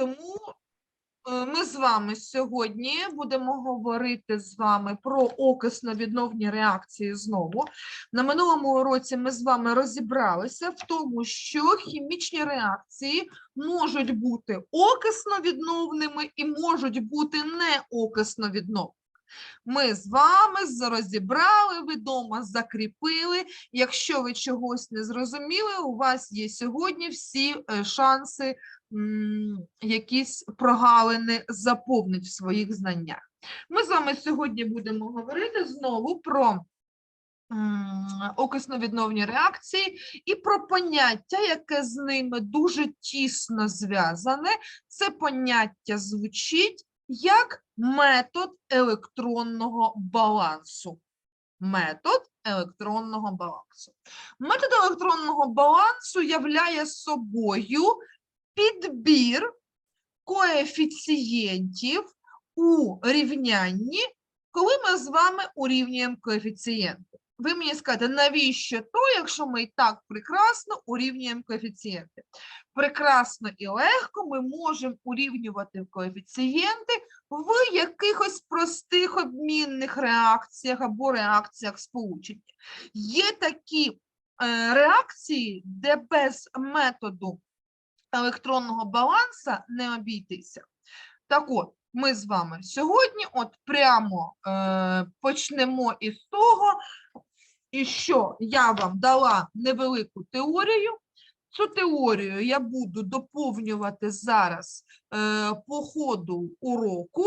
тому е, ми з вами сьогодні будемо говорити з вами про окисно-відновні реакції знову. На минулому уроці ми з вами розібралися в тому, що хімічні реакції можуть бути окисно-відновними і можуть бути неокисно-відновними. Ми з вами розібрали, ви дома закріпили. Якщо ви чогось не зрозуміли, у вас є сьогодні всі е, шанси якісь прогалини заповнити в своїх знаннях. Ми з вами сьогодні будемо говорити знову про окисно-відновні реакції і про поняття, яке з ними дуже тісно зв'язане. Це поняття звучить як метод електронного балансу. Метод електронного балансу. Метод електронного балансу являє собою підбір коефіцієнтів у рівнянні, коли ми з вами урівнюємо коефіцієнти. Ви мені скажете, навіщо то, якщо ми і так прекрасно урівнюємо коефіцієнти? Прекрасно і легко ми можемо урівнювати коефіцієнти в якихось простих обмінних реакціях або реакціях сполучення. Є такі е, реакції, де без методу електронного баланса не обійтися. Так от, ми з вами сьогодні от прямо е, почнемо із того, і що я вам дала невелику теорію. Цю теорію я буду доповнювати зараз е, по ходу уроку,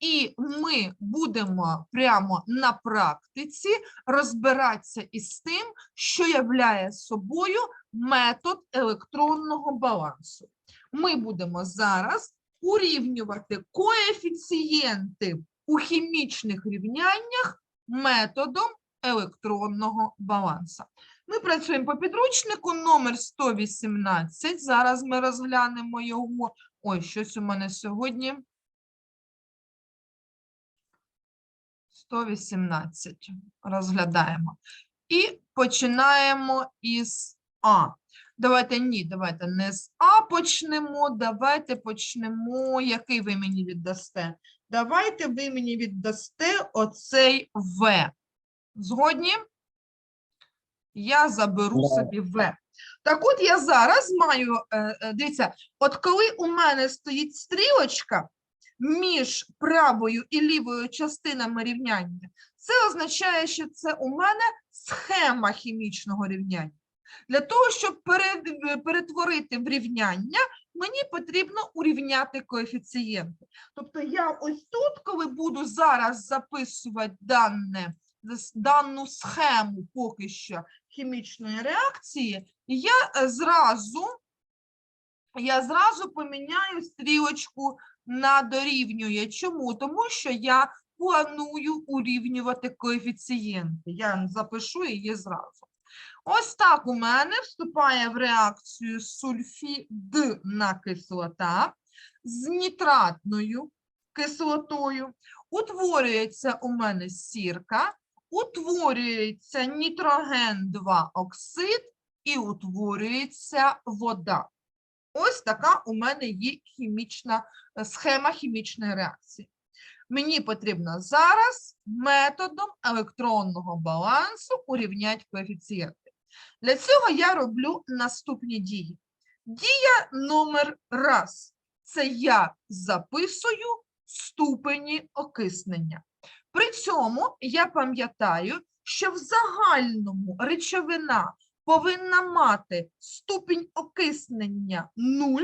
і ми будемо прямо на практиці розбиратися із тим, що являє собою метод електронного балансу. Ми будемо зараз урівнювати коефіцієнти у хімічних рівняннях методом електронного балансу. Ми працюємо по підручнику номер 118. Зараз ми розглянемо його. Ой, щось у мене сьогодні. 118 розглядаємо. І починаємо із А. Давайте ні, давайте не з А почнемо. Давайте почнемо. Який ви мені віддасте? Давайте ви мені віддасте оцей В. Згодні? Я заберу собі В. Так от я зараз маю, е, е, дивіться, от коли у мене стоїть стрілочка між правою і лівою частинами рівняння, це означає, що це у мене схема хімічного рівняння. Для того, щоб перетворити в рівняння, мені потрібно урівняти коефіцієнти. Тобто я ось тут, коли буду зараз записувати дане, дану схему поки що хімічної реакції, я е, зразу, я зразу поміняю стрілочку на дорівнює. Чому? Тому що я планую урівнювати коефіцієнти. Я запишу її зразу. Ось так у мене вступає в реакцію сульфідна кислота з нітратною кислотою. Утворюється у мене сірка, утворюється нітроген 2 оксид і утворюється вода. Ось така у мене є хімічна е, схема хімічної реакції. Мені потрібно зараз методом електронного балансу урівняти коефіцієнти. Для цього я роблю наступні дії. Дія номер раз це я записую ступені окиснення. При цьому я пам'ятаю, що в загальному речовина повинна мати ступінь окиснення 0,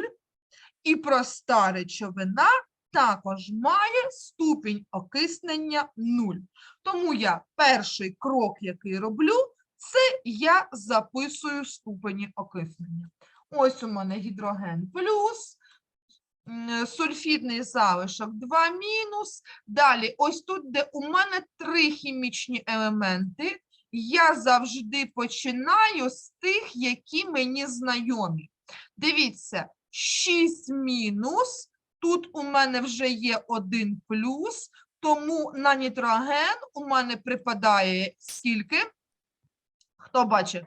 і проста речовина також має ступінь окиснення 0. Тому я перший крок, який роблю, це я записую ступені окиснення. Ось у мене гідроген плюс, сульфідний залишок 2 мінус. Далі, ось тут, де у мене три хімічні елементи, я завжди починаю з тих, які мені знайомі. Дивіться, 6 мінус, тут у мене вже є 1 плюс, тому на нітроген у мене припадає скільки? Хто бачить?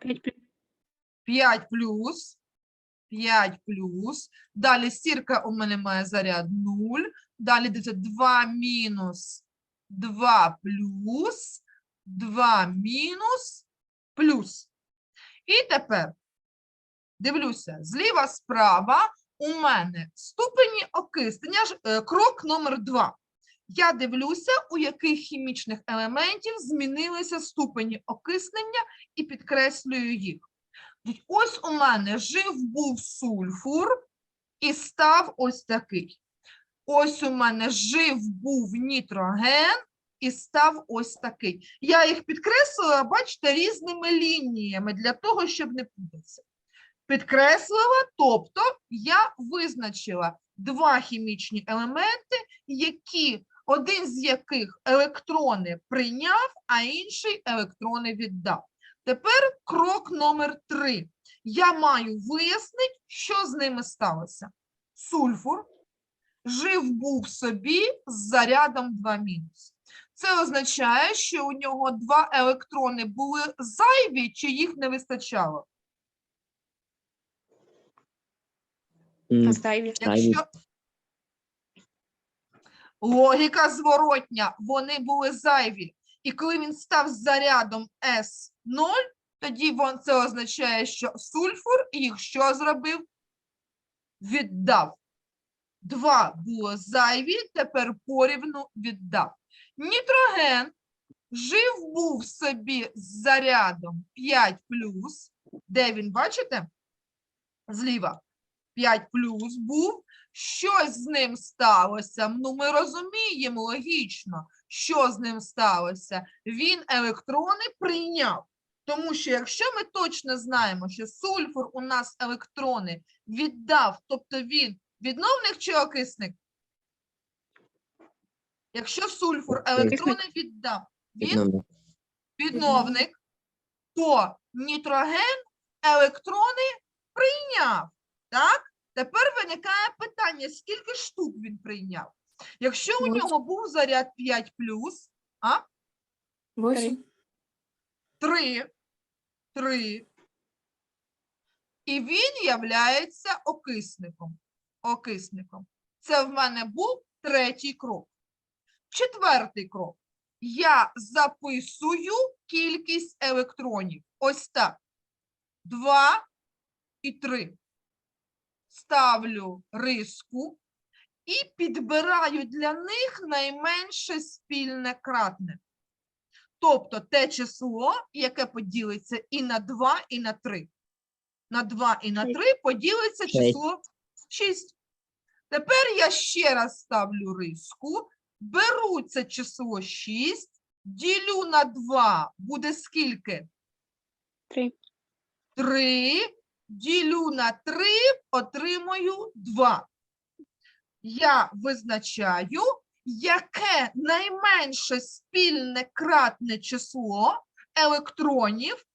5 плюс. 5 плюс. Далі сірка у мене має заряд 0. Далі дивіться 2 мінус 2 плюс, 2 мінус плюс. І тепер дивлюся, зліва справа у мене ступені окиснення, е, крок номер 2. Я дивлюся, у яких хімічних елементів змінилися ступені окиснення і підкреслюю їх. Ось у мене жив був сульфур і став ось такий. Ось у мене жив був нітроген і став ось такий. Я їх підкреслила, бачите, різними лініями для того, щоб не путатися. Підкреслила, тобто я визначила два хімічні елементи, які, один з яких електрони прийняв, а інший електрони віддав. Тепер крок номер три. Я маю вияснити, що з ними сталося. Сульфур жив був собі з зарядом 2 мінус. Це означає, що у нього два електрони були зайві, чи їх не вистачало. Зайві. Якщо логіка зворотня, вони були зайві. І коли він став зарядом С0, тоді це означає, що сульфур їх що зробив? Віддав. Два було зайві, тепер порівну віддав. Нітроген жив був собі з зарядом 5 Де він, бачите? Зліва. 5 плюс був. Щось з ним сталося. Ну, ми розуміємо логічно, що з ним сталося. Він електрони прийняв. Тому що якщо ми точно знаємо, що сульфур у нас електрони віддав, тобто він відновник чи окисник? Якщо сульфур електрони віддав, він відновник, то нітроген електрони прийняв. Так? Тепер виникає питання, скільки штук він прийняв? Якщо у нього був заряд 5 плюс, а Восемь. 3, 3, і він являється окисником. Окисником. Це в мене був третій крок. Четвертий крок. Я записую кількість електронів. Ось так. 2 і 3. Ставлю риску і підбираю для них найменше спільне кратне. Тобто те число, яке поділиться і на 2, і на 3. На 2 і на 3 поділиться число 6. Тепер я ще раз ставлю риску, беру це число 6, ділю на 2, буде скільки? Три. 3, ділю на 3, отримую 2. Я визначаю, яке найменше спільне кратне число електронів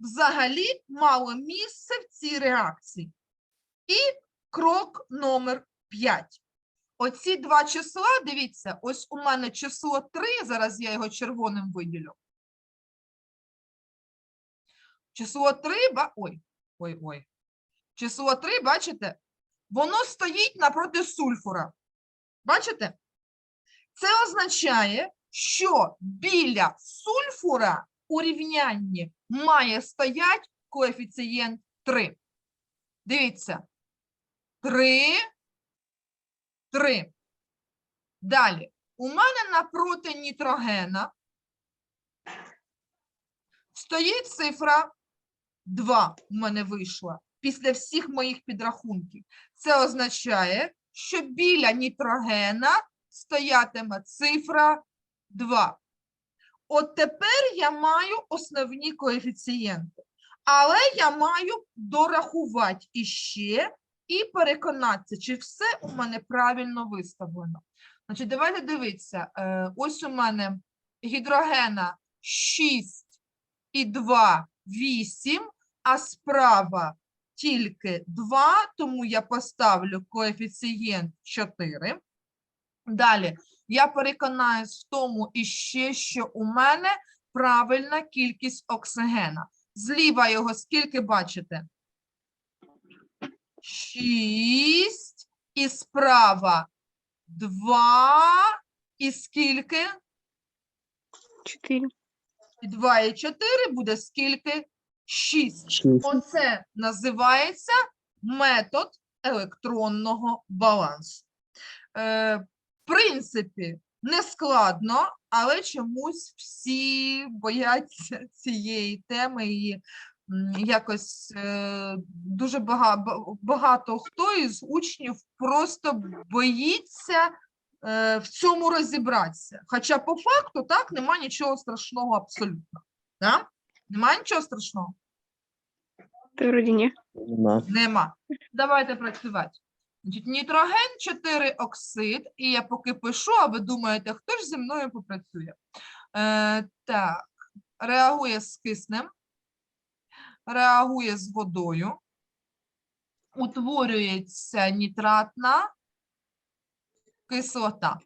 взагалі мало місце в цій реакції. І крок номер 5. Оці два числа, дивіться, ось у мене число 3, зараз я його червоним виділю. Число 3, ба... ой, ой, ой. Число 3, бачите, воно стоїть напроти сульфура. Бачите? Це означає, що біля сульфура у рівнянні має стояти коефіцієнт 3. Дивіться. 3, 3. Далі. У мене напроти нітрогена стоїть цифра 2 у мене вийшла після всіх моїх підрахунків. Це означає, що біля нітрогена стоятиме цифра 2. От тепер я маю основні коефіцієнти. Але я маю дорахувати іще і переконатися, чи все у мене правильно виставлено. Значить, давайте дивитися. Е, Ось у мене гідрогена 6 і 2 – 8, а справа тільки 2, тому я поставлю коефіцієнт 4. Далі я переконаюсь в тому іще, що у мене правильна кількість оксигена. Зліва його скільки бачите? 6 і справа 2 і скільки? 4. 2 і 4 буде скільки? 6. Шість. Оце називається метод електронного балансу. Е, в принципі, не складно, але чомусь всі бояться цієї теми і якось е, дуже багато, багато хто із учнів просто боїться в цьому розібратися. Хоча по факту так нема нічого страшного абсолютно. Да? Нема нічого страшного. Ні. Нема. Нема. Давайте працювати. Значить, нітроген 4 оксид, і я поки пишу, а ви думаєте, хто ж зі мною попрацює? Е, так, реагує з киснем, реагує з водою, утворюється нітратна кислота.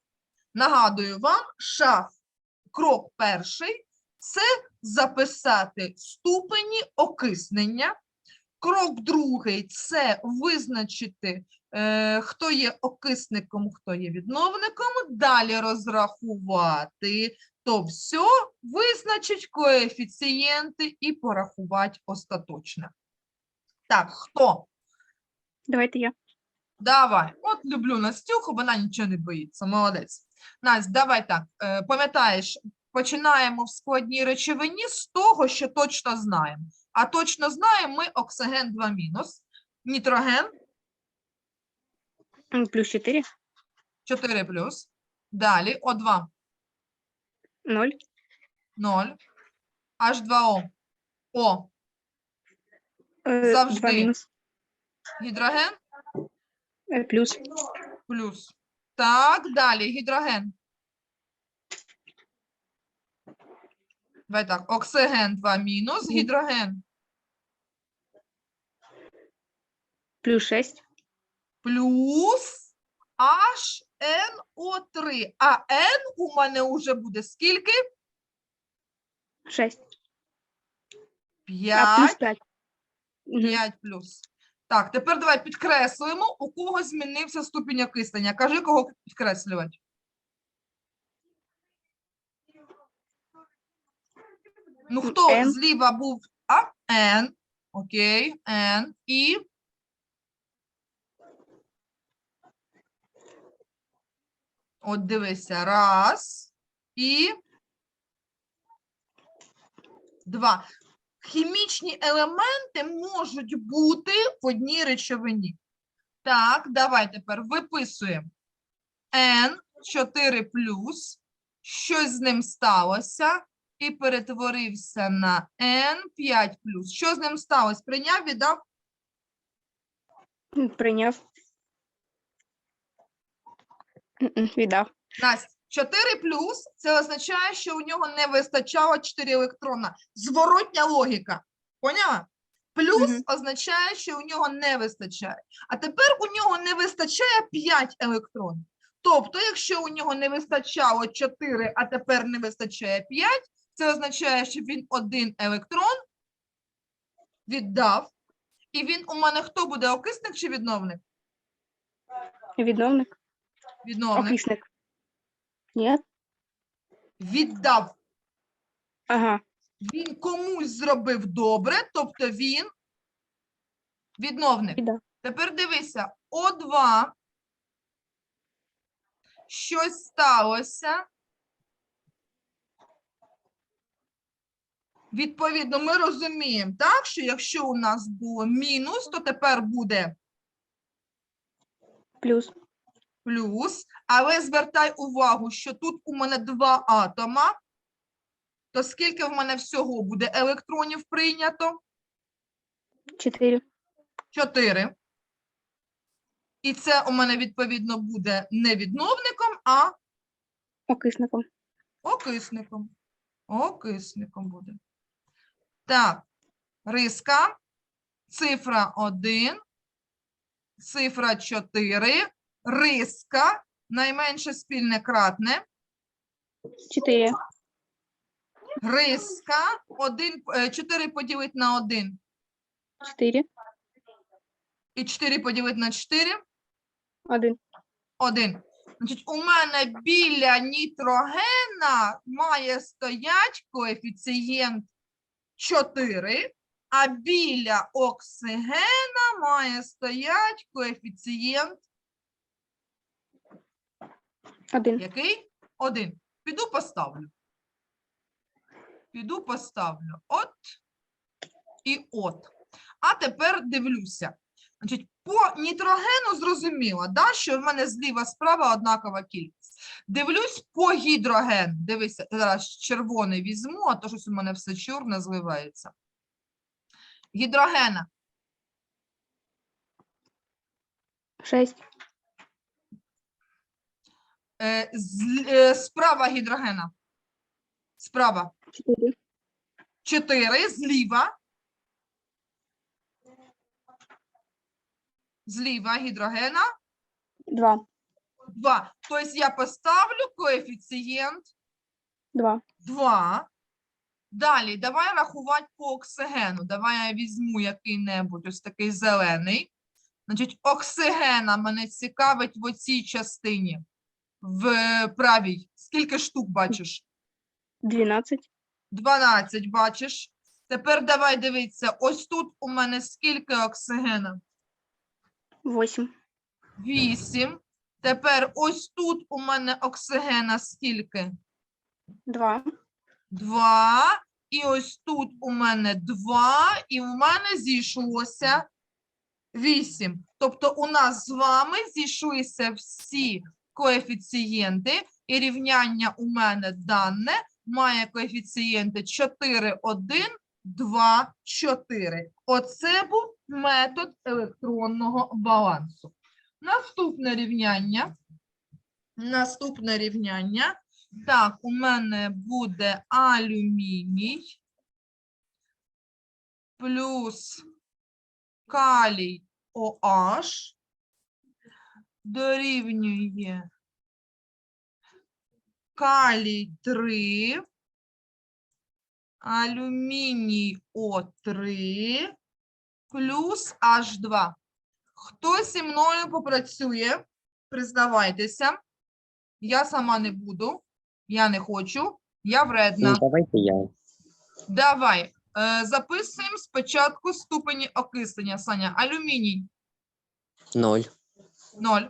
Нагадую вам, шаг, крок перший це записати ступені окиснення. Крок другий це визначити, е, хто є окисником, хто є відновником. Далі розрахувати то все, визначить коефіцієнти і порахувати остаточне. Так, хто? Давайте я. Давай. От люблю Настюху, вона нічого не боїться. Молодець. Настя, давай так. е, Пам'ятаєш, починаємо в складній речовині з того, що точно знаємо. А точно знаємо ми оксиген 2 мінус, нітроген Плюс чотири. 4 плюс. Далі О2 Ноль. 0, H2O. О, Е, Завжди. Гідроген Плюс. плюс. Так, далі гідроген. Давай так, оксиген 2 мінус, гідроген Плюс шесть. плюс HNO3. А N у мене вже буде скільки? Шесть. А плюс п'ять. Мгм. 5 плюс. Так, тепер давай підкреслюємо, у кого змінився ступінь окислення. Кажи, кого підкреслювати. Ну, хто N. зліва був? А? N. Окей, N. І от дивися, раз. І два. Хімічні елементи можуть бути в одній речовині. Так, давай тепер виписуємо N4 щось з ним сталося і перетворився на N5 Що з ним сталося? Прийняв, віддав? Прийняв. Віддав. Настя, 4 плюс це означає, що у нього не вистачало 4 електрона. Зворотня логіка. Поняла? Плюс Мгм. означає, що у нього не вистачає. А тепер у нього не вистачає 5 електронів. Тобто, якщо у нього не вистачало 4, а тепер не вистачає 5, це означає, що він один електрон віддав. І він у мене хто буде окисник чи відновник? Відновник. Відновник. Окисник. Ні? Віддав. Ага. він комусь зробив добре, тобто він відновник. Віддав. Тепер дивися, О2. Щось сталося. Відповідно, ми розуміємо, так, що якщо у нас було мінус, то тепер буде Плюс. Плюс. Але звертай увагу, що тут у мене два атома. То скільки в мене всього буде електронів прийнято? Чотири. 4. І це у мене відповідно буде не відновником, а Окисником. окисником. Окисником буде. Так, риска, цифра 1, цифра 4, риска, найменше спільне кратне, Чотири. риска, 1, 4 поділити на 1, Чотири. І 4 поділити на 4 Один. 1. Значить, у мене біля нітрогена має стоять коефіцієнт 4, а біля оксигена має стоять коефіцієнт Один. який? 1. Піду поставлю. Піду поставлю. От і от. А тепер дивлюся. Значить, по нітрогену зрозуміло, да, що в мене зліва справа однакова кількість. Дивлюсь по гідрогену. Дивися, зараз червоний візьму, а то щось у мене все чорне зливається. Гідрогена. Шесть. Е, з, е, справа гідрогена. Справа. Чотири. 4 зліва. Зліва гідрогена Два. 2. Тобто я поставлю коефіцієнт Два. 2. Далі, давай рахувати по оксигену. Давай я візьму який-небудь ось такий зелений. Значить, оксигена мене цікавить в оцій частині. В е, правій. Скільки штук бачиш? Дванадцять. 12 бачиш. Тепер давай дивитися. Ось тут у мене скільки оксигена? Восемь. 8. Тепер ось тут у мене оксигена скільки? Два. 2. І ось тут у мене 2. І в мене зійшлося 8. Тобто у нас з вами зійшлися всі коефіцієнти, і рівняння у мене дане має коефіцієнти 4, 1, 2, 4. Оце був метод електронного балансу. Наступне рівняння. Наступне рівняння. Так, у мене буде алюміній плюс калій OH дорівнює калій 3, алюміній О3 плюс H2. Хто зі мною попрацює? Признавайтеся. Я сама не буду. Я не хочу. Я вредна. Ну, давайте я. Давай. Е, записуємо спочатку ступені окислення. Саня, алюміній Ноль. 0.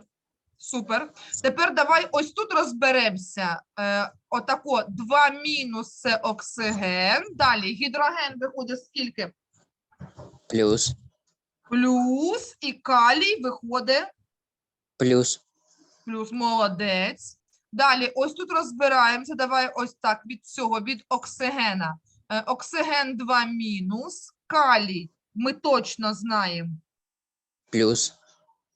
Супер. Тепер давай ось тут розберемося. Е, отако 2 мінус це оксиген. Далі гідроген виходить скільки? Плюс. Плюс і калій виходить Плюс. плюс молодець. Далі, ось тут розбираємося. Давай ось так від цього, від оксигена. Е, оксиген 2 мінус, калій ми точно знаємо. Плюс.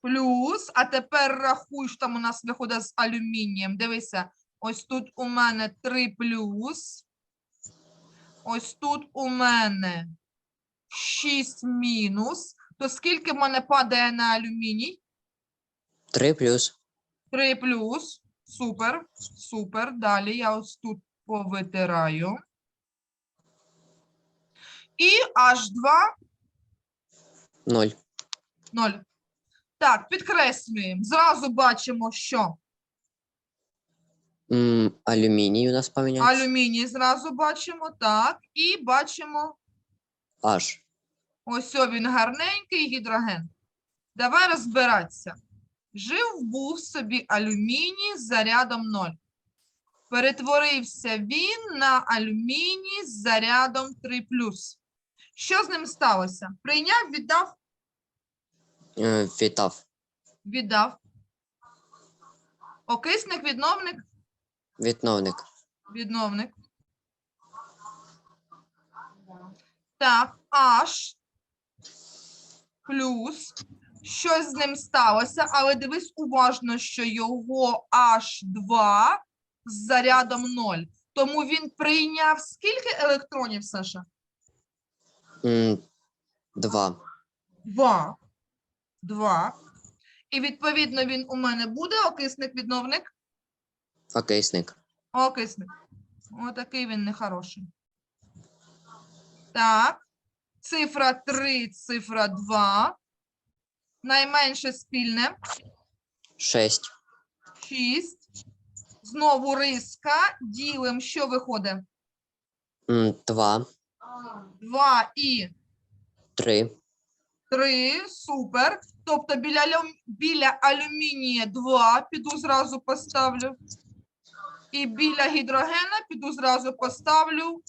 Плюс, а тепер рахуй, що там у нас виходить з алюмінієм. Дивися, ось тут у мене 3 плюс. Ось тут у мене 6 мінус. То скільки в мене падає на алюміній? Три плюс. 3 плюс. Супер, супер. Далі я ось тут повитираю. І H2 Ноль. 0. Так, підкреслюємо. Зразу бачимо, що М, алюміній у нас помінявся. алюміній зразу бачимо, так. І бачимо, Аж. ось о він гарненький гідроген. Давай розбиратися. Жив був собі алюміній з зарядом 0. Перетворився він на алюміній з зарядом 3 Що з ним сталося? Прийняв, віддав, Е, Вітав. віддав. Окисник, відновник, Відновник. відновник. Так, H плюс. Щось з ним сталося, але дивись уважно, що його H2 з зарядом 0. Тому він прийняв скільки електронів, Саша? Два. Два. Два. І відповідно він у мене буде окисник-відновник. Окисник. Окисник. Отакий він нехороший. Так. Цифра 3, цифра 2. Найменше спільне Шесть. 6. Знову риска. Ділим, що виходить? М, Два. 2 і Три. 3. Супер. Тобто біля, алю- біля алюмінія 2 піду зразу поставлю. І біля гідрогена піду зразу поставлю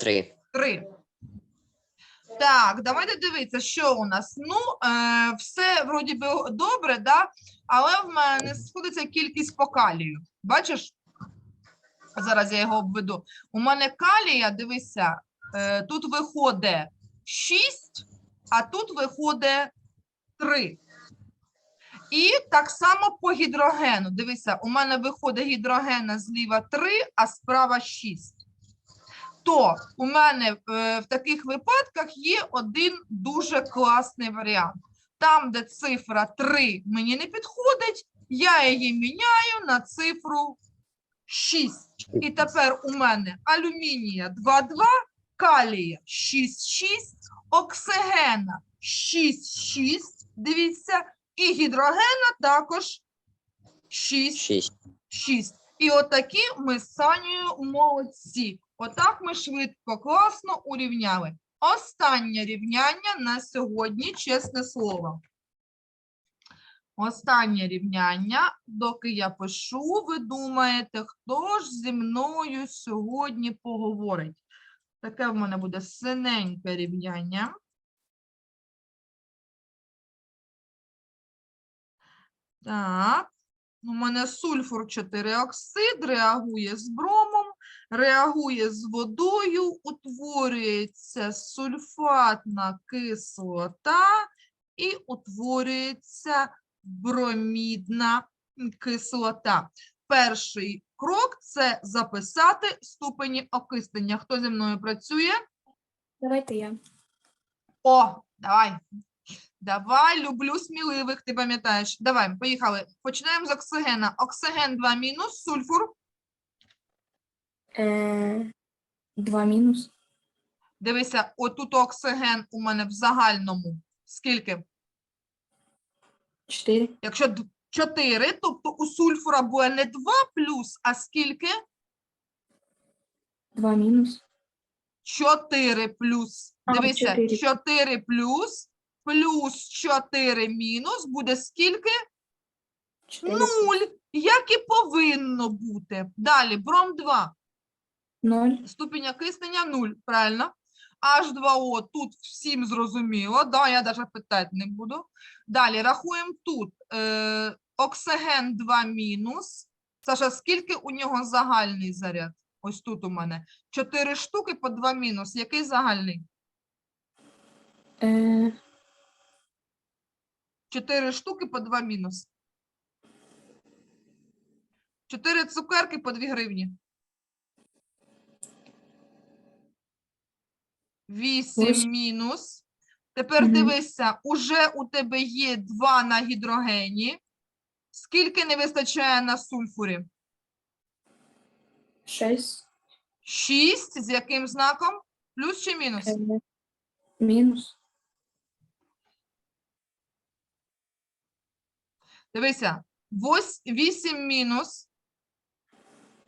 Три. 3. Так, давайте дивитися, що у нас. Ну, е, все вроді би добре, да? але в мене сходиться кількість по калію. Бачиш? Зараз я його обведу. У мене калія, дивися, е, тут виходить 6, а тут виходить 3. І так само по гідрогену. Дивися, у мене виходить гідрогена зліва 3, а справа 6 то у мене е, в таких випадках є один дуже класний варіант. Там, де цифра 3 мені не підходить, я її міняю на цифру 6. І тепер у мене алюмінія 2,2, калія 6,6, оксигена 6,6, дивіться, і гідрогена також 6. Шість. 6. І отакі ми з Санєю молодці. Отак ми швидко, класно урівняли. Останнє рівняння на сьогодні, чесне слово. Останнє рівняння, доки я пишу, ви думаєте, хто ж зі мною сьогодні поговорить? Таке в мене буде синеньке рівняння. Так. У мене сульфур 4 оксид реагує з бромом, реагує з водою, утворюється сульфатна кислота і утворюється бромідна кислота. Перший крок це записати ступені окиснення. Хто зі мною працює? Давайте я. О, давай. Давай, люблю сміливих, ти пам'ятаєш. Давай, поїхали. Починаємо з оксигена. Оксиген 2 мінус, сульфур. Е, Два мінус. Дивися, отут оксиген у мене в загальному. Скільки? Чотири. Якщо 4, тобто у сульфура буде не 2 плюс, а скільки? Два мінус. 4 плюс. А, Дивися, чотири. 4 плюс, плюс 4 мінус буде скільки? Чотири. Нуль, як і повинно бути. Далі, бром 2. Ноль. Ступінь окиснення 0, правильно? H2O тут всім зрозуміло, да, я навіть питати не буду. Далі рахуємо тут. Е, оксиген 2 мінус. Саша, скільки у нього загальний заряд? Ось тут у мене. 4 штуки по 2 мінус. Який загальний? Е, 4 штуки по 2 мінус. 4 цукерки по 2 гривні. 8 мінус. Тепер дивися, уже у тебе є 2 на гідрогені. Скільки не вистачає на сульфурі? шесть. 6. З яким знаком? Плюс чи мінус? Е, мінус. Дивися, 8 мінус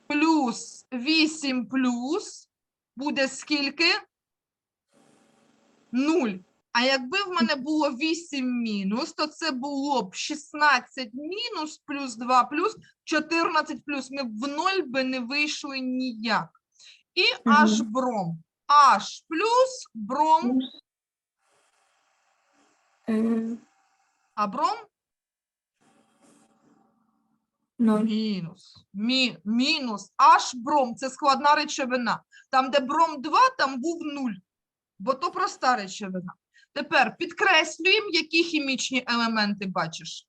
плюс 8 плюс буде скільки? 0. А якби в мене було 8 мінус, то це було б 16 мінус плюс 2 плюс 14 плюс. Ми в 0 би не вийшли ніяк. І аж бром. Аж плюс бром. Е, а бром ноль. Мінус. Мі, мінус. Аж бром. Це складна речовина. Там, де бром 2, там був 0. Бо то проста речовина. Тепер підкреслюємо, які хімічні елементи бачиш.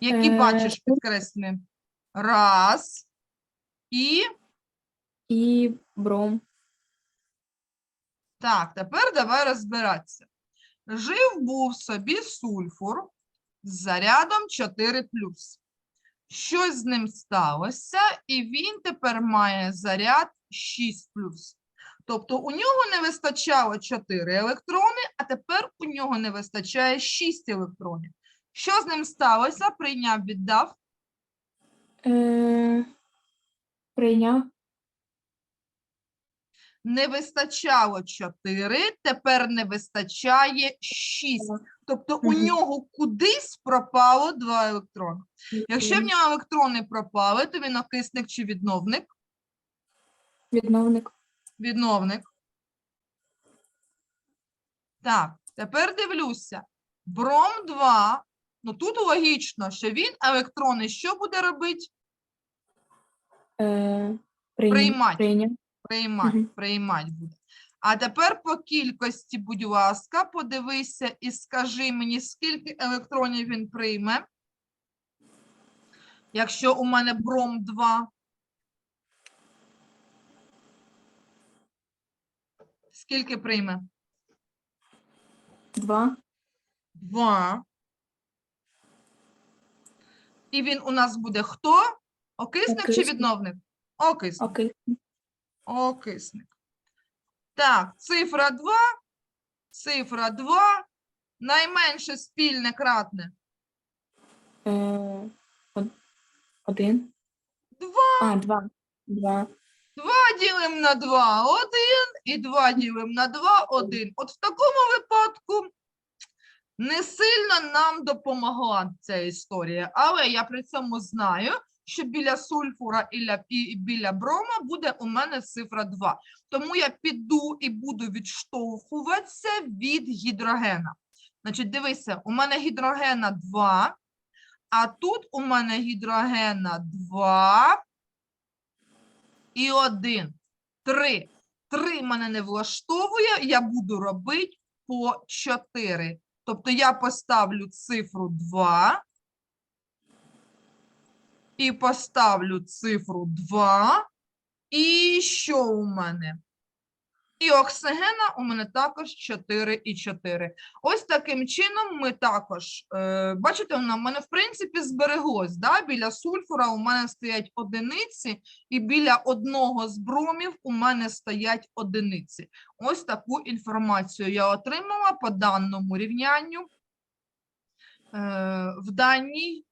Які Е, бачиш, підкреслюємо. Раз. І І бром. так, тепер давай розбиратися. Жив був собі сульфур з зарядом 4 Щось з ним сталося, і він тепер має заряд 6 Тобто у нього не вистачало 4 електрони, а тепер у нього не вистачає 6 електронів. Що з ним сталося? Прийняв, віддав. Е, прийняв. Не вистачало 4, тепер не вистачає 6. Тобто у нього кудись пропало 2 електрони. Якщо в нього електрони пропали, то він окисник чи відновник? Відновник. Відновник. Так, тепер дивлюся. Бром 2. Ну тут логічно, що він електрони що буде робити? Е, прийняв. Приймать. Приймать, Мгм. приймать буде. А тепер по кількості, будь ласка, подивися і скажи мені, скільки електронів він прийме. Якщо у мене бром 2. Скільки прийме? Два. 2. І він у нас буде хто? Окисник чи відновник? Окисник. Окей. Окисник. Так, цифра 2. Цифра 2. Найменше спільне кратне. Е, од- один. Два. А, два. Два. 2 ділимо на 2 1 і 2 ділимо на 2 1. От в такому випадку не сильно нам допомогла ця історія, але я при цьому знаю, що біля сульфура і біля брома буде у мене цифра 2. Тому я піду і буду відштовхуватися від гідрогена. Значить, дивися, у мене гідрогена 2, а тут у мене гідрогена 2 і 1. 3. 3 мене не влаштовує, я буду робити по 4. Тобто я поставлю цифру 2 і поставлю цифру 2. І що у мене? І оксигена у мене також 4 і 4. Ось таким чином ми також, е, бачите, в мене в принципі збереглось. Да? Біля сульфура у мене стоять одиниці, і біля одного з бромів у мене стоять одиниці. Ось таку інформацію я отримала по даному рівнянню е, в даній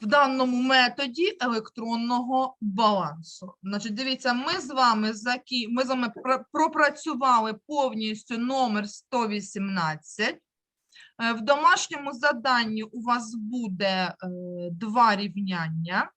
в даному методі електронного балансу. Значить, дивіться, ми з вами закі... ми з вами пр- пропрацювали повністю номер 118. Е, В домашньому заданні у вас буде е, два рівняння.